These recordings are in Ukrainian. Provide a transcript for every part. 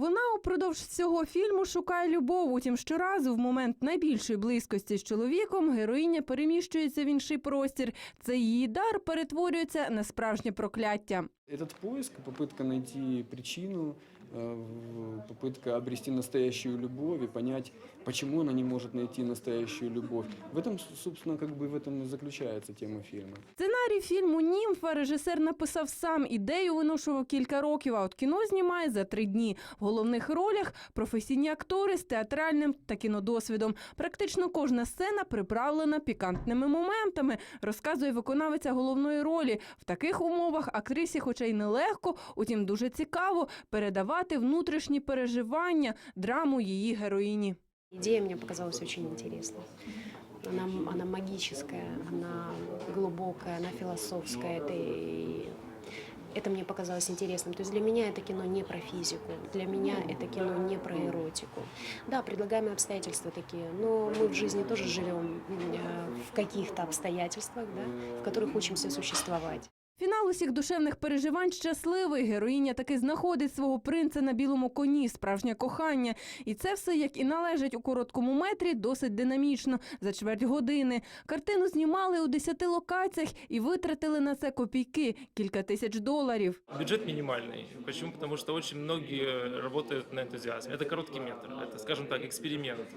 Вона упродовж всього фільму шукає любов. Утім, щоразу в момент найбільшої близькості з чоловіком героїня переміщується в інший простір. Цей її дар перетворюється на справжнє прокляття. Этот поиск, попытка найти причину, э, в- попытка обрести настоящую любовь и понять, почему она не может найти настоящую любовь. В этом, собственно, как бы в этом и заключается тема фильма. Сценарій фільму Німфа режисер написав сам. Ідею виношував кілька років, а от кіно знімає за три дні. В головних ролях професійні актори з театральним та кінодосвідом. Практично кожна сцена приправлена пікантними моментами, розказує виконавиця головної ролі. В таких умовах актрисі, хоча й нелегко, утім дуже цікаво передавати внутрішні переживання, драму її героїні. Идея мне показалась очень интересной. Она, она магическая, она глубокая, она философская. Это, и- это мне показалось интересным. То есть для меня это кино не про физику, для меня это кино не про эротику. Да, предлагаемые обстоятельства такие, но мы в жизни тоже живем э, в каких-то обстоятельствах, да, в которых учимся существовать. Фінал усіх душевних переживань щасливий. Героїня таки знаходить свого принца на білому коні, справжнє кохання. І це все, як і належить у короткому метрі, досить динамічно, за чверть години. Картину знімали у 10 локаціях і витратили на це копійки кілька тисяч доларів. Бюджет минимальный. Почему? Потому что очень многие работают на энтузиазме. Это короткий метр, это, скажем так, эксперимент.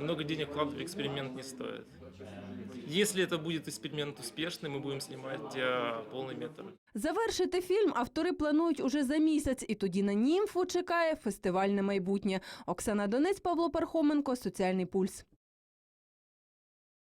Много денег вкладывать в эксперимент не стоит. Если это будет эксперимент успешный, мы будем снимать э, полный метр. Завершити фільм автори планують уже за місяць, і тоді на німфу чекає фестивальне майбутнє. Оксана Донець, Павло Пархоменко, Соціальний пульс.